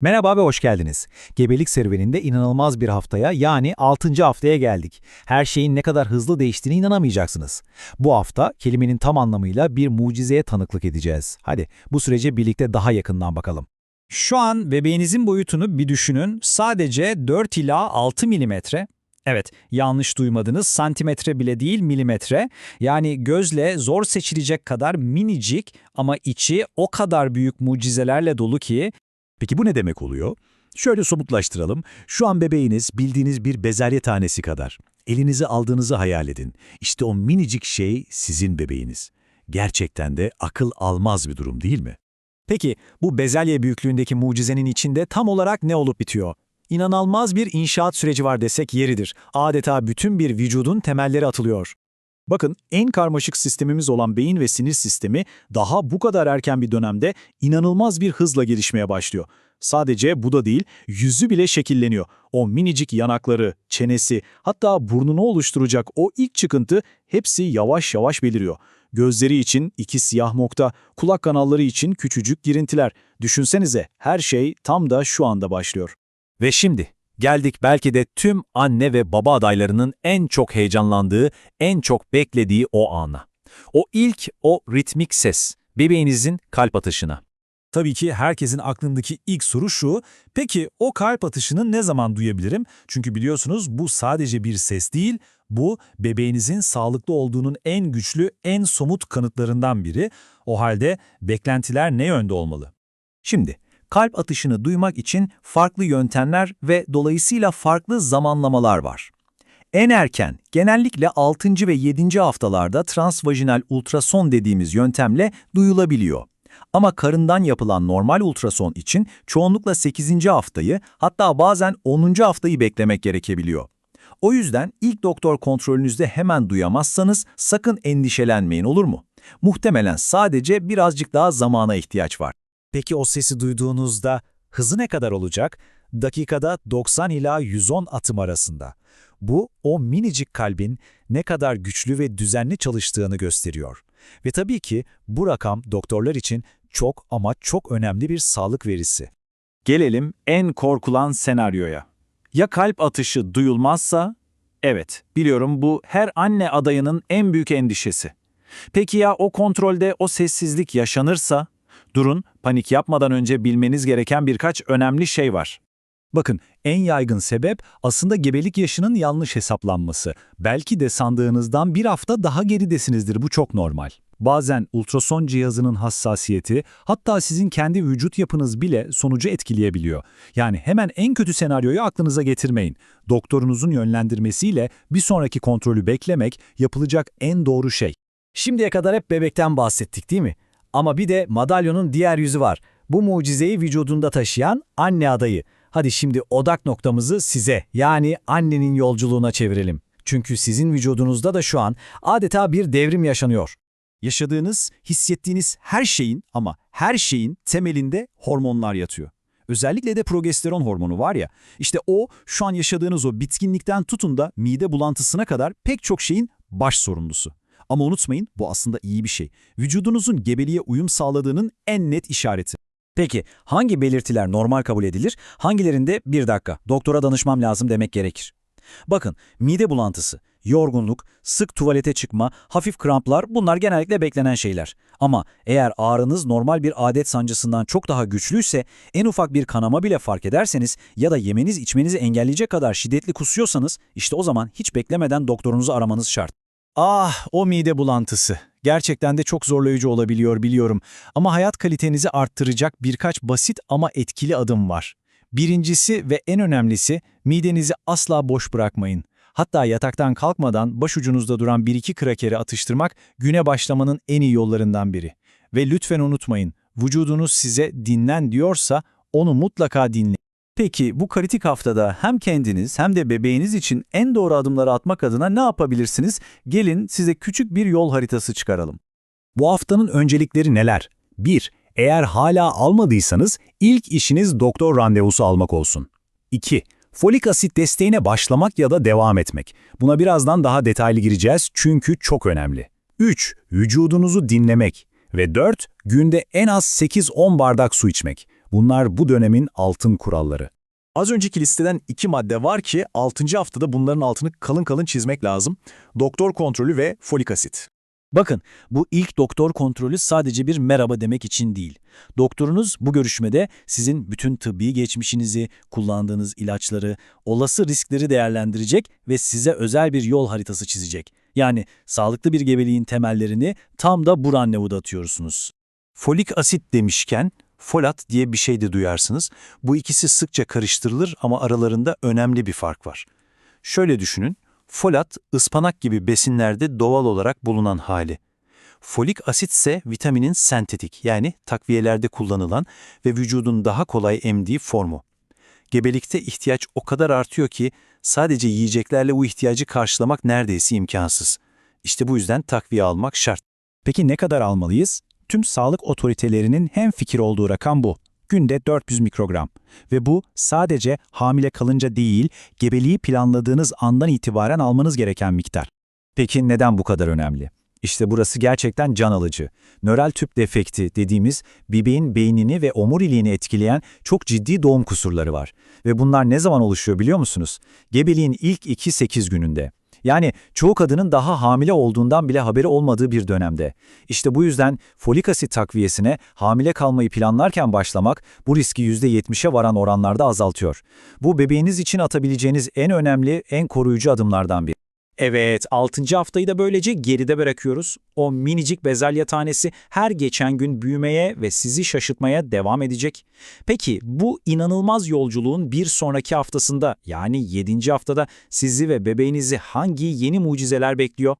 Merhaba ve hoş geldiniz. Gebelik serüveninde inanılmaz bir haftaya yani 6. haftaya geldik. Her şeyin ne kadar hızlı değiştiğine inanamayacaksınız. Bu hafta kelimenin tam anlamıyla bir mucizeye tanıklık edeceğiz. Hadi bu sürece birlikte daha yakından bakalım. Şu an bebeğinizin boyutunu bir düşünün. Sadece 4 ila 6 milimetre. Evet, yanlış duymadınız. Santimetre bile değil, milimetre. Yani gözle zor seçilecek kadar minicik ama içi o kadar büyük mucizelerle dolu ki Peki bu ne demek oluyor? Şöyle somutlaştıralım. Şu an bebeğiniz bildiğiniz bir bezelye tanesi kadar. Elinize aldığınızı hayal edin. İşte o minicik şey sizin bebeğiniz. Gerçekten de akıl almaz bir durum değil mi? Peki bu bezelye büyüklüğündeki mucizenin içinde tam olarak ne olup bitiyor? İnanılmaz bir inşaat süreci var desek yeridir. Adeta bütün bir vücudun temelleri atılıyor. Bakın en karmaşık sistemimiz olan beyin ve sinir sistemi daha bu kadar erken bir dönemde inanılmaz bir hızla gelişmeye başlıyor. Sadece bu da değil, yüzü bile şekilleniyor. O minicik yanakları, çenesi, hatta burnunu oluşturacak o ilk çıkıntı hepsi yavaş yavaş beliriyor. Gözleri için iki siyah nokta, kulak kanalları için küçücük girintiler. Düşünsenize her şey tam da şu anda başlıyor. Ve şimdi geldik belki de tüm anne ve baba adaylarının en çok heyecanlandığı, en çok beklediği o ana. O ilk, o ritmik ses, bebeğinizin kalp atışına. Tabii ki herkesin aklındaki ilk soru şu, peki o kalp atışını ne zaman duyabilirim? Çünkü biliyorsunuz bu sadece bir ses değil, bu bebeğinizin sağlıklı olduğunun en güçlü, en somut kanıtlarından biri. O halde beklentiler ne yönde olmalı? Şimdi, kalp atışını duymak için farklı yöntemler ve dolayısıyla farklı zamanlamalar var. En erken, genellikle 6. ve 7. haftalarda transvajinal ultrason dediğimiz yöntemle duyulabiliyor. Ama karından yapılan normal ultrason için çoğunlukla 8. haftayı hatta bazen 10. haftayı beklemek gerekebiliyor. O yüzden ilk doktor kontrolünüzde hemen duyamazsanız sakın endişelenmeyin olur mu? Muhtemelen sadece birazcık daha zamana ihtiyaç var. Peki o sesi duyduğunuzda hızı ne kadar olacak? Dakikada 90 ila 110 atım arasında. Bu o minicik kalbin ne kadar güçlü ve düzenli çalıştığını gösteriyor. Ve tabii ki bu rakam doktorlar için çok ama çok önemli bir sağlık verisi. Gelelim en korkulan senaryoya. Ya kalp atışı duyulmazsa? Evet, biliyorum bu her anne adayının en büyük endişesi. Peki ya o kontrolde o sessizlik yaşanırsa? Durun, panik yapmadan önce bilmeniz gereken birkaç önemli şey var. Bakın en yaygın sebep aslında gebelik yaşının yanlış hesaplanması. Belki de sandığınızdan bir hafta daha geridesinizdir bu çok normal. Bazen ultrason cihazının hassasiyeti hatta sizin kendi vücut yapınız bile sonucu etkileyebiliyor. Yani hemen en kötü senaryoyu aklınıza getirmeyin. Doktorunuzun yönlendirmesiyle bir sonraki kontrolü beklemek yapılacak en doğru şey. Şimdiye kadar hep bebekten bahsettik değil mi? Ama bir de madalyonun diğer yüzü var. Bu mucizeyi vücudunda taşıyan anne adayı. Hadi şimdi odak noktamızı size yani annenin yolculuğuna çevirelim. Çünkü sizin vücudunuzda da şu an adeta bir devrim yaşanıyor. Yaşadığınız, hissettiğiniz her şeyin ama her şeyin temelinde hormonlar yatıyor. Özellikle de progesteron hormonu var ya, işte o şu an yaşadığınız o bitkinlikten tutun da mide bulantısına kadar pek çok şeyin baş sorumlusu. Ama unutmayın bu aslında iyi bir şey. Vücudunuzun gebeliğe uyum sağladığının en net işareti. Peki hangi belirtiler normal kabul edilir, hangilerinde bir dakika doktora danışmam lazım demek gerekir? Bakın mide bulantısı, yorgunluk, sık tuvalete çıkma, hafif kramplar bunlar genellikle beklenen şeyler. Ama eğer ağrınız normal bir adet sancısından çok daha güçlüyse, en ufak bir kanama bile fark ederseniz ya da yemeniz içmenizi engelleyecek kadar şiddetli kusuyorsanız işte o zaman hiç beklemeden doktorunuzu aramanız şart. Ah o mide bulantısı. Gerçekten de çok zorlayıcı olabiliyor biliyorum. Ama hayat kalitenizi arttıracak birkaç basit ama etkili adım var. Birincisi ve en önemlisi midenizi asla boş bırakmayın. Hatta yataktan kalkmadan başucunuzda duran bir iki krakeri atıştırmak güne başlamanın en iyi yollarından biri. Ve lütfen unutmayın, vücudunuz size dinlen diyorsa onu mutlaka dinleyin. Peki bu kritik haftada hem kendiniz hem de bebeğiniz için en doğru adımları atmak adına ne yapabilirsiniz? Gelin size küçük bir yol haritası çıkaralım. Bu haftanın öncelikleri neler? 1. Eğer hala almadıysanız ilk işiniz doktor randevusu almak olsun. 2. Folik asit desteğine başlamak ya da devam etmek. Buna birazdan daha detaylı gireceğiz çünkü çok önemli. 3. Vücudunuzu dinlemek. Ve 4. Günde en az 8-10 bardak su içmek. Bunlar bu dönemin altın kuralları. Az önceki listeden iki madde var ki 6. haftada bunların altını kalın kalın çizmek lazım. Doktor kontrolü ve folik asit. Bakın, bu ilk doktor kontrolü sadece bir merhaba demek için değil. Doktorunuz bu görüşmede sizin bütün tıbbi geçmişinizi, kullandığınız ilaçları, olası riskleri değerlendirecek ve size özel bir yol haritası çizecek. Yani sağlıklı bir gebeliğin temellerini tam da bu randevuda atıyorsunuz. Folik asit demişken folat diye bir şey de duyarsınız. Bu ikisi sıkça karıştırılır ama aralarında önemli bir fark var. Şöyle düşünün, folat ıspanak gibi besinlerde doğal olarak bulunan hali. Folik asit ise vitaminin sentetik yani takviyelerde kullanılan ve vücudun daha kolay emdiği formu. Gebelikte ihtiyaç o kadar artıyor ki sadece yiyeceklerle bu ihtiyacı karşılamak neredeyse imkansız. İşte bu yüzden takviye almak şart. Peki ne kadar almalıyız? Tüm sağlık otoritelerinin hem fikir olduğu rakam bu. Günde 400 mikrogram. Ve bu sadece hamile kalınca değil, gebeliği planladığınız andan itibaren almanız gereken miktar. Peki neden bu kadar önemli? İşte burası gerçekten can alıcı. Nöral tüp defekti dediğimiz bebeğin beynini ve omuriliğini etkileyen çok ciddi doğum kusurları var. Ve bunlar ne zaman oluşuyor biliyor musunuz? Gebeliğin ilk 2-8 gününde. Yani çoğu kadının daha hamile olduğundan bile haberi olmadığı bir dönemde. İşte bu yüzden folik asit takviyesine hamile kalmayı planlarken başlamak bu riski %70'e varan oranlarda azaltıyor. Bu bebeğiniz için atabileceğiniz en önemli, en koruyucu adımlardan biri. Evet, 6. haftayı da böylece geride bırakıyoruz. O minicik bezelye tanesi her geçen gün büyümeye ve sizi şaşırtmaya devam edecek. Peki bu inanılmaz yolculuğun bir sonraki haftasında yani 7. haftada sizi ve bebeğinizi hangi yeni mucizeler bekliyor?